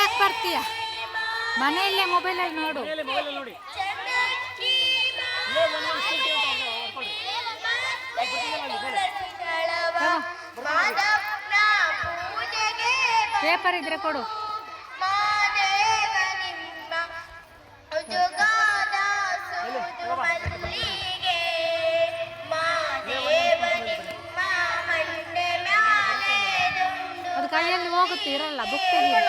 ಯಾಕೆ ಬರ್ತೀಯ? ಮನೆಯಲ್ಲೇ ಮೊಬೈಲಲ್ಲಿ ನೋಡು. ಪೇಪರ್ ಇದ್ರೆ ಕೊಡು. ಅದು ಕೈಯಲ್ಲಿ ಹೋಗುತ್ತೆ ಇರಲ್ಲ ಬುಕ್ ಇರಲ್ಲ.